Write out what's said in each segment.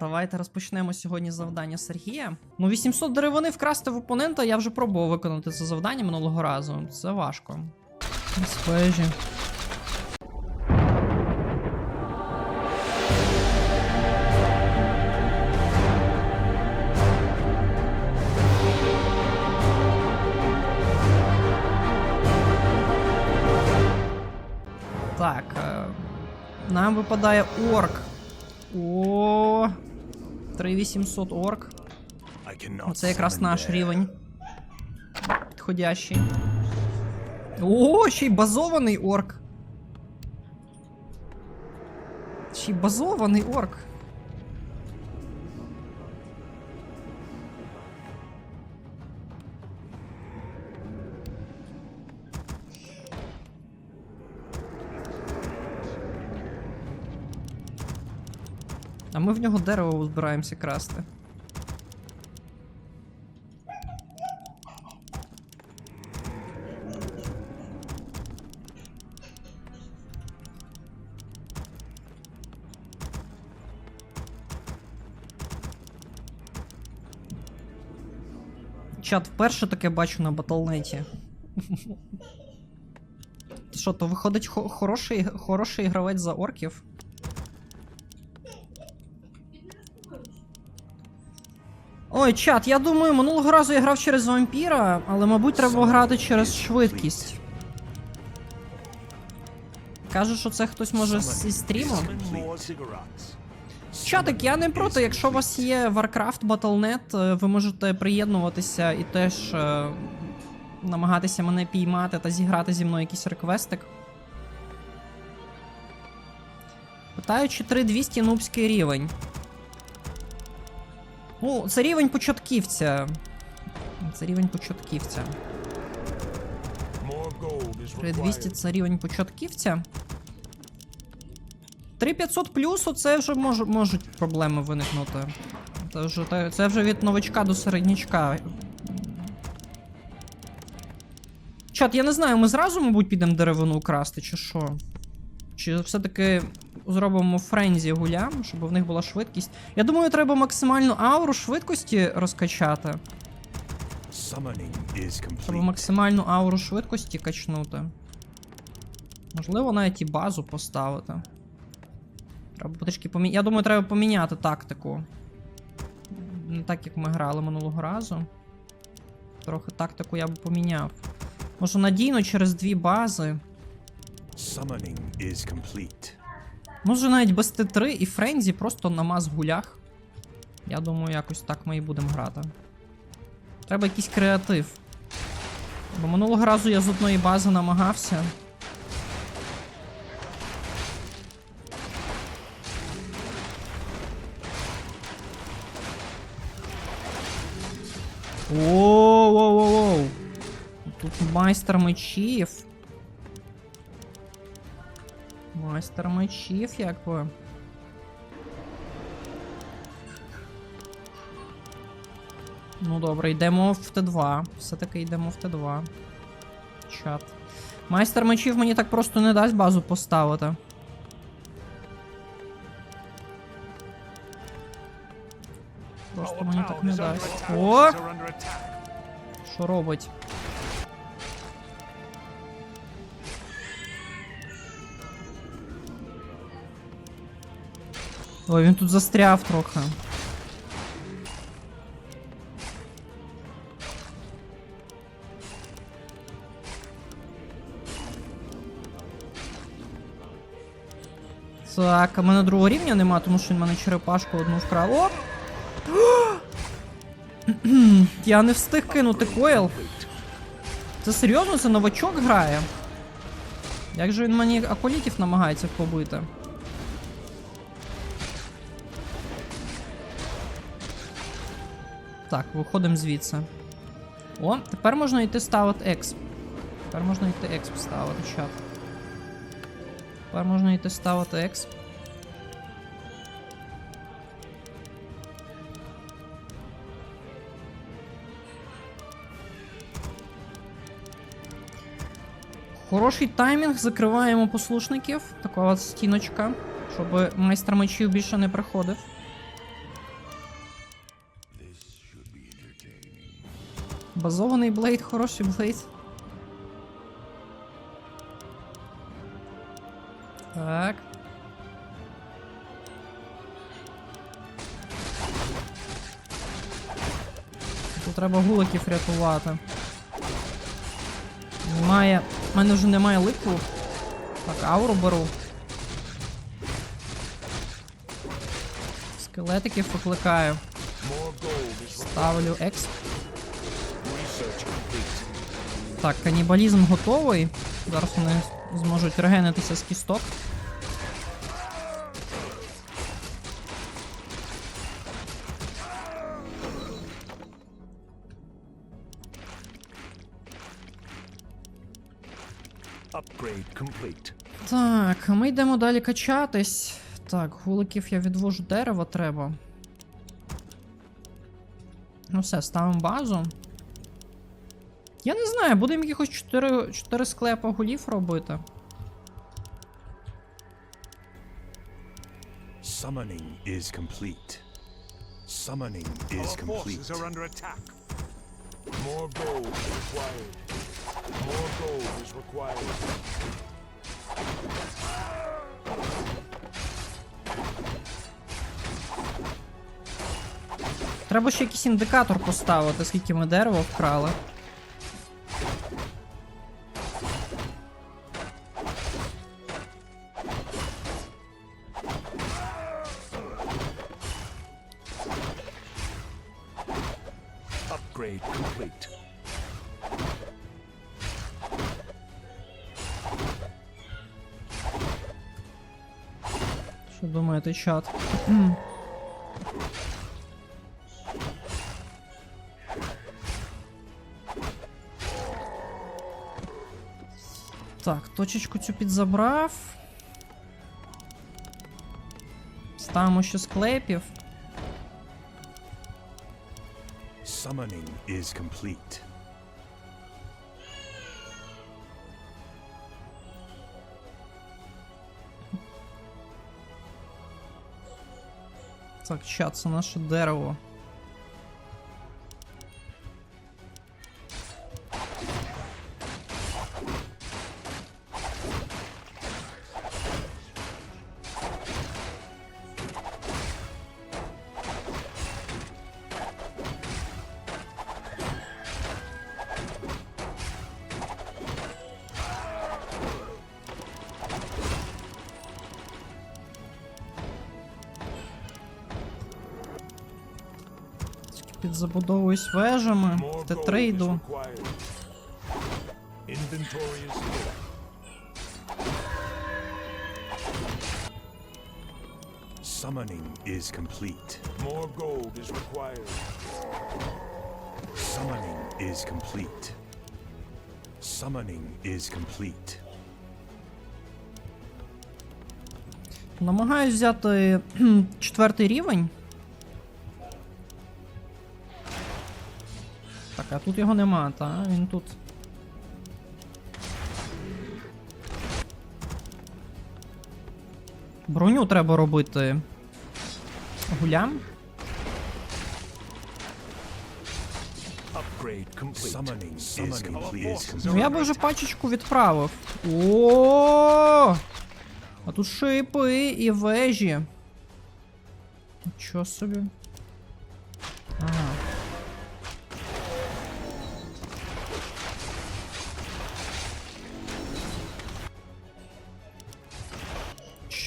Давайте розпочнемо сьогодні завдання Сергія. Ну, 800 деревини вкрасти в опонента, я вже пробував виконати це завдання минулого разу. Це важко. Свежі. Так. е, Нам випадає орк. О. 3800 орк. Оце якраз наш рівень. Підходящий. О, ще й базований орк. Ще й базований орк. Ми в нього дерево збираємося красти. Чат, вперше таке бачу на батлнеті. Що, то виходить хороший, хороший гравець за орків? Ой, чат, я думаю, минулого разу я грав через вампіра, але, мабуть, треба грати через швидкість. Каже, що це хтось може зі стріму. Чатик, я не проти, якщо у вас є Warcraft Battle.net, е, ви можете приєднуватися і теж е, намагатися мене піймати та зіграти зі мною якийсь реквестик. Питаю, чи 3200 нубський рівень. Ну, це рівень початківця. Це рівень початківця. 3200 це рівень початківця. 3500 плюс, оце вже мож, можуть проблеми виникнути. Це вже, це вже від новачка до середнячка. Чат, я не знаю, ми зразу, мабуть, підемо деревину красти, чи що? Чи все-таки зробимо френзі гулям, щоб в них була швидкість. Я думаю, треба максимальну ауру швидкості розкачати. Щоб максимальну ауру швидкості качнути. Можливо, навіть і базу поставити. Треба трішки поміняти. Я думаю, треба поміняти тактику. Не так, як ми грали минулого разу. Трохи тактику я б поміняв. Може надійно через дві бази. Summoning is complete. Може навіть без Т3 і Френзі просто на маз гулях. Я думаю, якось так ми і будемо грати. Треба якийсь креатив. Бо минулого разу я з одної бази намагався. Воу-воу-воу-воу. Тут майстер мечів. Майстер мечів, якби. Ну добре, йдемо в Т2. Все-таки йдемо в Т2. Чат. Майстер мечів мені так просто не дасть базу поставити. Просто мені так не дасть. О! Що робить? Ой, він тут застряв трохи. Так, а мене другого рівня нема, тому що він мене черепашку одну вкрав. О! Я не встиг кинути койл. Це серйозно, це новачок грає? Як же він мені аколітів намагається побити? Так, виходимо звідси. О, тепер можна йти ставити екс. Тепер можна йти екс ставити чат. Тепер можна йти ставити екс. Хороший таймінг, закриваємо послушників. Така от стіночка, щоб майстер мечів більше не приходив. Базований блейд, хороший блейд. Так. Тут треба гуликів рятувати. Немає. У мене вже немає лику. Так, ауру беру. Скелетиків викликаю. Ставлю екс. Так, канібалізм готовий. Зараз вони зможуть регенитися з кісток. Так, ми йдемо далі качатись. Так, гуликів я відвожу дерево треба. Ну все, ставимо базу. Я не знаю, будемо якихось 4, 4 склепа гулів робити. Summoning is complete. Summoning is complete. forces are under attack. More gold is required. More gold is required. Треба ще якийсь індикатор поставити, скільки ми дерева вкрали. Що думаєте, чат? Так, точечку цю підзабрав. Ставимо ще склепів. Summoning is complete. Так, чат, це наше дерево. Підзабудовуюсь вежами. More Те трейду. Summoning is complete. More gold is required. Summoning is complete. Summoning is complete. Намагаюсь взяти четвертий рівень. А тут його нема, та він тут. Броню треба робити гулям. Ну я би вже пачечку відправив. О! А тут шипи і вежі. Нічого собі. Ага.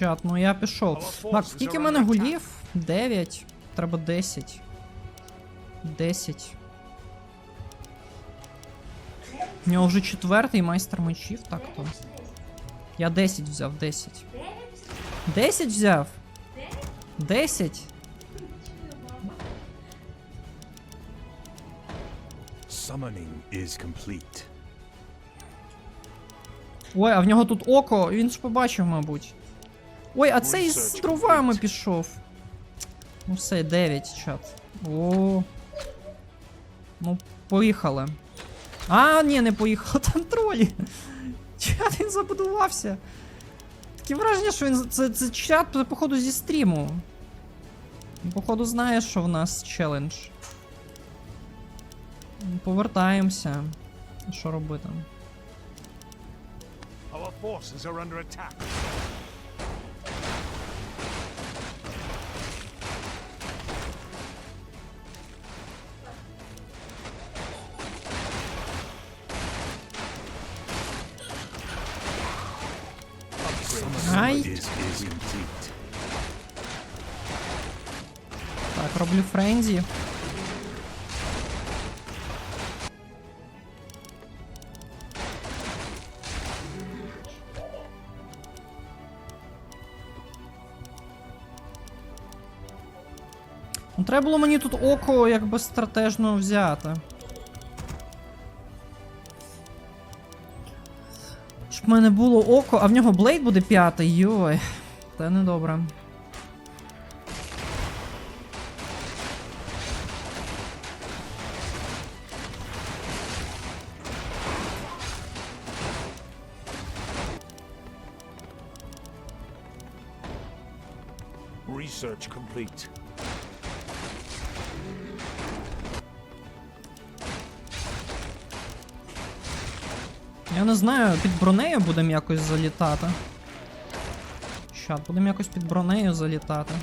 Чат, ну я пішов. Так, скільки в мене гулів? 9. Треба 10. 10. У нього вже четвертий майстер мечів, так то. Я 10 взяв, 10. 10 взяв? 10? Summoning is complete. Ой, а в нього тут око, він ж побачив, мабуть. Ой, а цей з дровами пішов. Ну все, 9, чат. О. Ну, поїхали. А, ні, не поїхали, там тролі. Чат, він забудувався. Таке враження, що він. Це, це чат, походу, зі стріму. Він, Походу, знає, що в нас челендж. Повертаємося. Що робити? Our forces are under attack. Так, роблю френзі. Ну, треба було мені тут око якби стратежно взяти. В мене було око, а в нього блейд буде п'ятий, йой. Це недобре. Research complete. Я не знаю, під бронею будемо якось залітати. Щат, будемо якось під бронею залітати.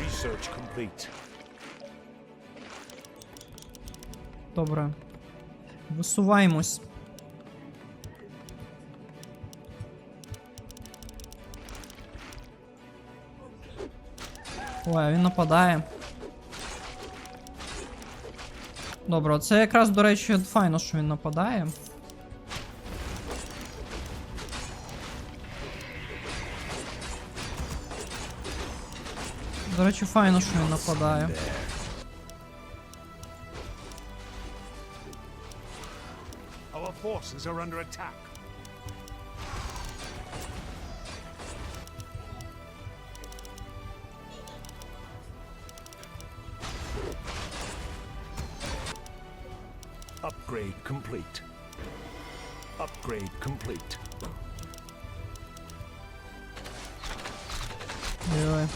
Research complete. Добре. Висуваємось. Ой, а він нападає. Добре, це якраз, до речі, файно, що він нападає. До речі, файно, що він нападає. Our forces are under attack. Upgrade complete. Upgrade complete. Ой.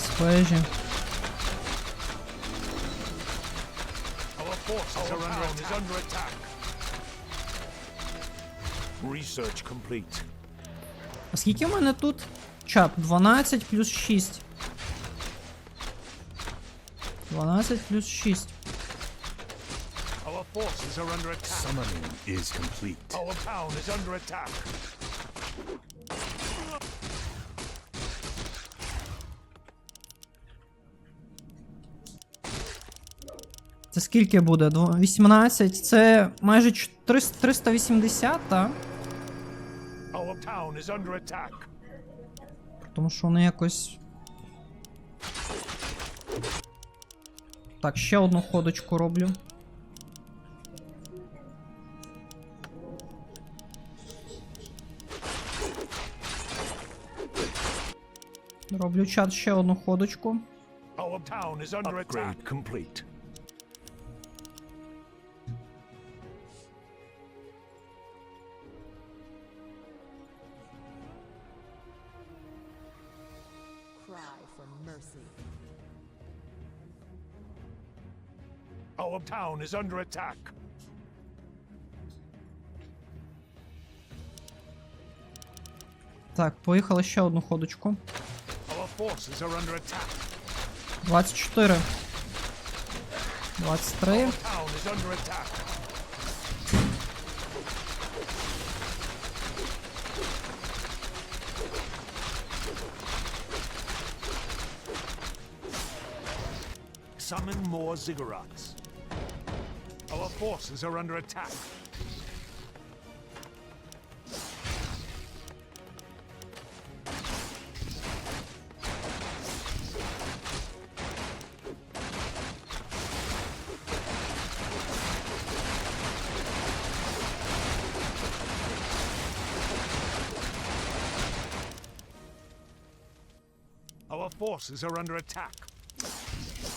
Свежі. Our forces are under attack. is under attack. Research complete. А скільки в мене тут? Чат, 12 плюс 6. 12 плюс 6. Forces are under attack. Summoning is complete. Our town is under attack. Це скільки буде? 18. Це майже 400 380, так? Our town is under attack. Тому що вони якось. Так, ще одну ходочку роблю. Роблю чат ще одну ходочку. Our town is under attack. complete. Cry for mercy. Our town is under attack. Так, поїхали ще одну ходочку. 24. 23. Our town is under attack. Summon more ziggurats. Our forces are under attack.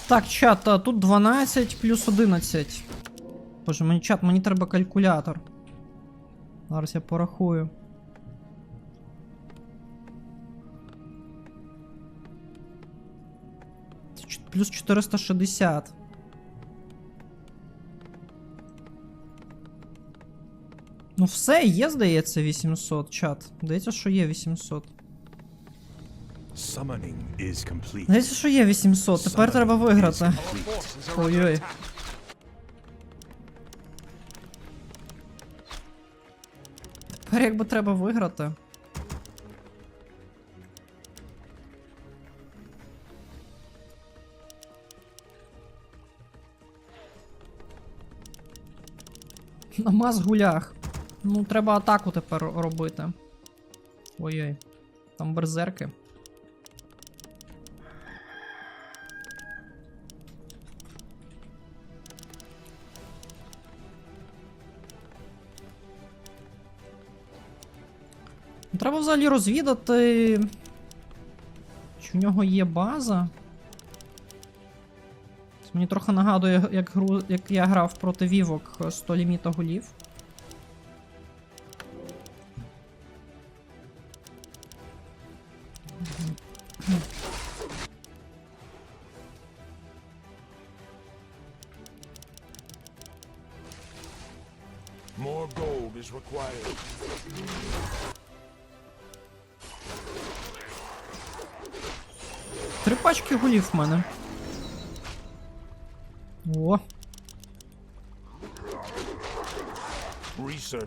Так, чат, а тут 12 плюс 11. Боже, мені чат, мені треба калькулятор. Зараз я порахую. плюс 460. Ну все, є, здається, 800, чат. Здається, що є 800. Здається, що є 800, тепер треба виграти. Ой-ой. Тепер якби треба виграти. На мас-гулях. Ну, треба атаку тепер робити. Ой-ой. Там берзерки. Треба взагалі розвідати. Чи в нього є база? Це мені трохи нагадує, як, гру, як я грав проти вівок 100 ліміта голів.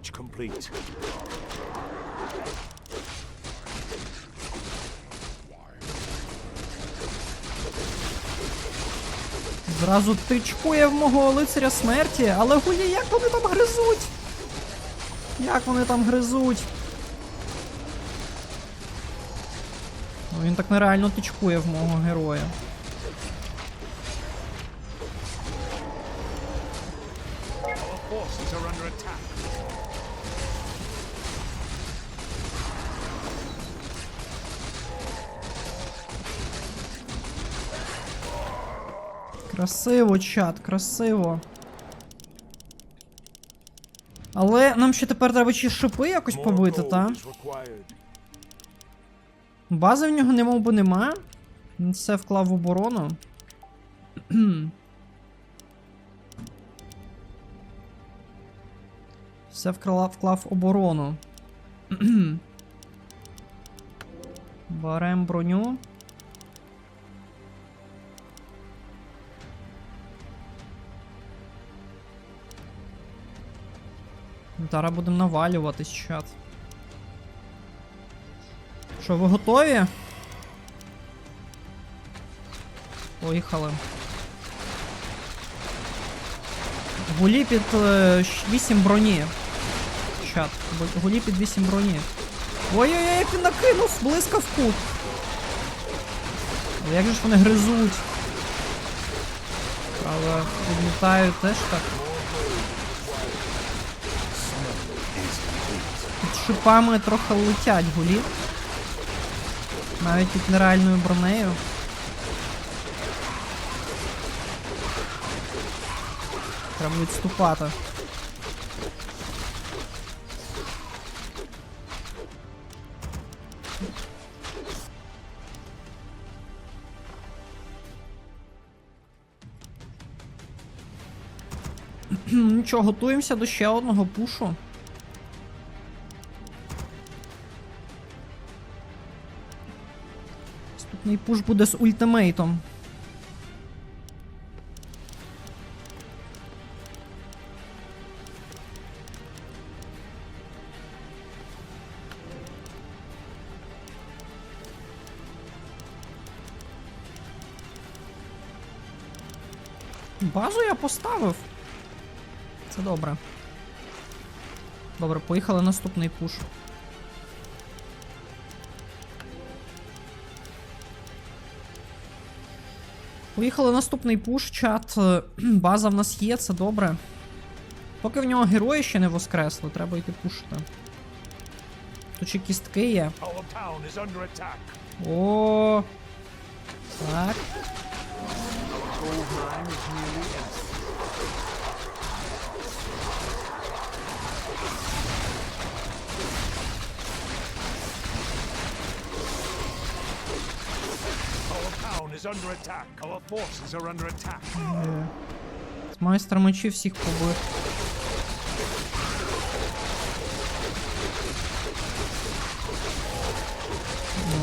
Research complete. зразу тичкує в мого лицаря смерті, але гулі, як вони там гризуть? Як вони там гризуть? Ну, він так нереально тичкує в мого героя. Our forces are under attack. Красиво, чат, красиво. Але нам ще тепер треба чи шипи якось побити, gold та? Бази в нього немов би нема. Він все вклав в оборону. все вклав, вклав в оборону. Берем броню. Зараз будемо навалюватись, чат. Що, ви готові? Поїхали. Гулі під е, 8 броні. Чат. Гулі під 8 броні. Ой-ой-ой, як накинув блискавку. Але як же ж вони гризуть? Але відлітають теж так. Під шипами трохи летять гулі. Навіть під нереальною бронею. Треба відступати. Нічого, готуємося до ще одного пушу. Наступний пуш буде з ультимейтом. Базу я поставив. Це добре. Добре, поїхали наступний пуш. Поїхали наступний пуш, чат. Е, База в нас є, це добре. Поки в нього герої ще не воскресли, треба йти пушити. Тут ще кістки є. О. Так. Is under attack. Our forces are under attack. Майстер мечів всіх побив.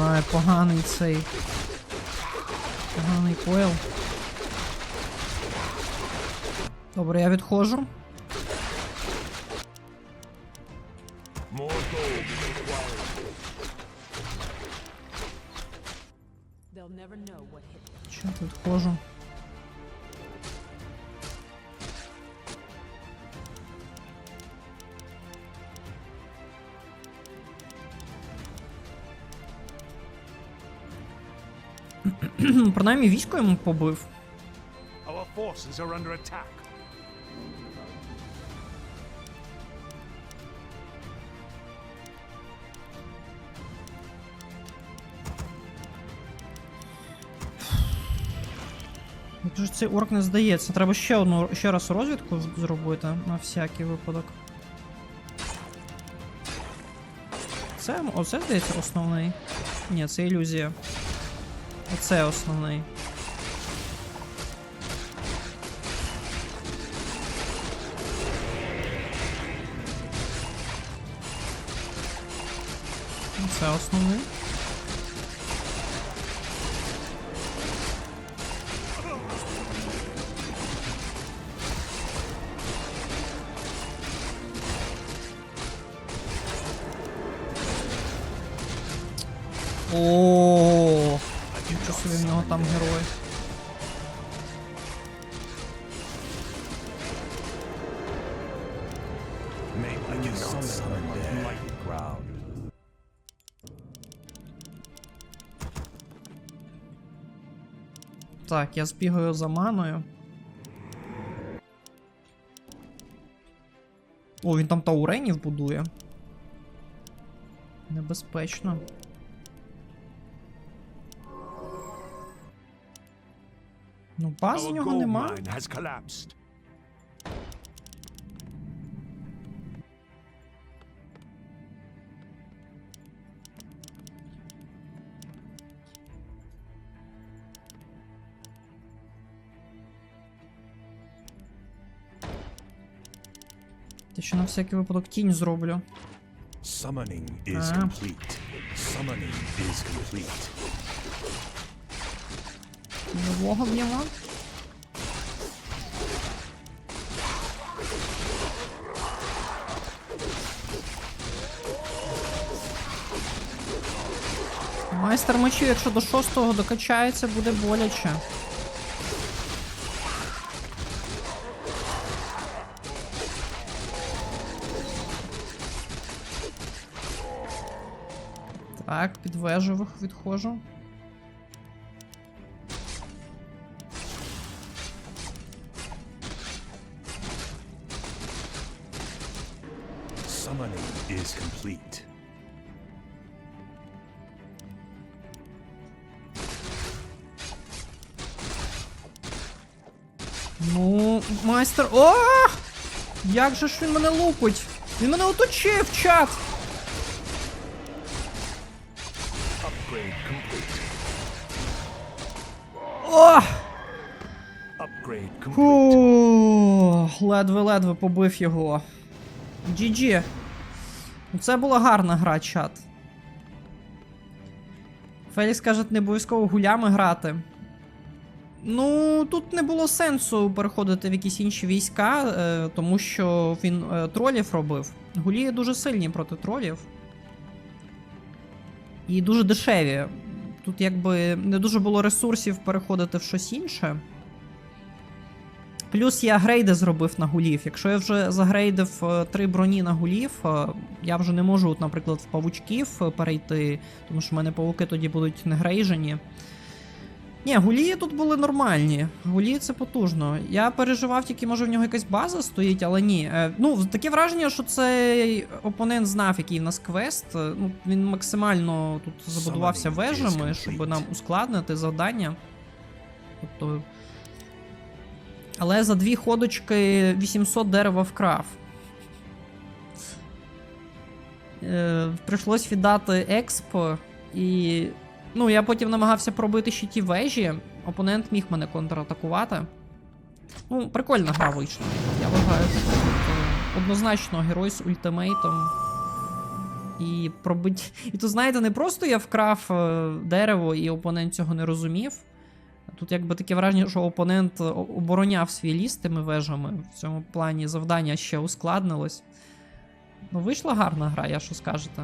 Ай, поганий цей. Поганий койл. Добре, я відходжу. Відходжу. Принаймні військо йому побив. Our forces are under attack. Же цей орк не здається? Треба ще одну ще раз розвідку зробити на всякий випадок. Це оце здається основний. Ні, це ілюзія. Оце основний. Це основний. О, нічого собі в нього там герой. Так, я збігаю за маною. О, він там тауренів будує. Небезпечно. Ну, в Our нього нема. Та ще на всякий випадок тінь зроблю. Summoning is Ah. complete. Summoning is complete. Нового б'ємо. Майстер мечів, якщо до шостого докачається, буде боляче. Так, під вежу вих- відходжу. Summoning is complete. Майстер. О! Як же ж він мене лупить? Він мене оточив, чат! О! Фу, ледве-ледве побив його. GG. Ну, Це була гарна гра, чат. Фелікс каже, не обов'язково гулями грати. Ну, тут не було сенсу переходити в якісь інші війська, е, тому що він е, тролів робив. Гулі дуже сильні проти тролів. І дуже дешеві. Тут якби не дуже було ресурсів переходити в щось інше. Плюс я грейди зробив на гулів. Якщо я вже загрейдив е, три броні на гулів, е, я вже не можу, наприклад, в павучків е, перейти, тому що в мене павуки тоді будуть не грейжені. Ні, гулі тут були нормальні. Гулі це потужно. Я переживав тільки, може, в нього якась база стоїть, але ні. Е, ну, таке враження, що цей опонент знав, який в нас квест. Е, Ну, він максимально тут забудувався вежами, щоб нам ускладнити завдання. Тобто. Але за дві ходочки 800 дерева вкрав. Е, прийшлось віддати експо і Ну, я потім намагався пробити ще ті вежі. Опонент міг мене контратакувати. Ну, прикольна гра вийшла. Я вважаю, що е, однозначно герой з ультимейтом. І пробить. І тут, знаєте, не просто я вкрав е, дерево і опонент цього не розумів. Тут якби таке враження, що опонент обороняв свій ліс тими вежами. В цьому плані завдання ще ускладнилось. Ну, вийшла гарна гра, я що скажете.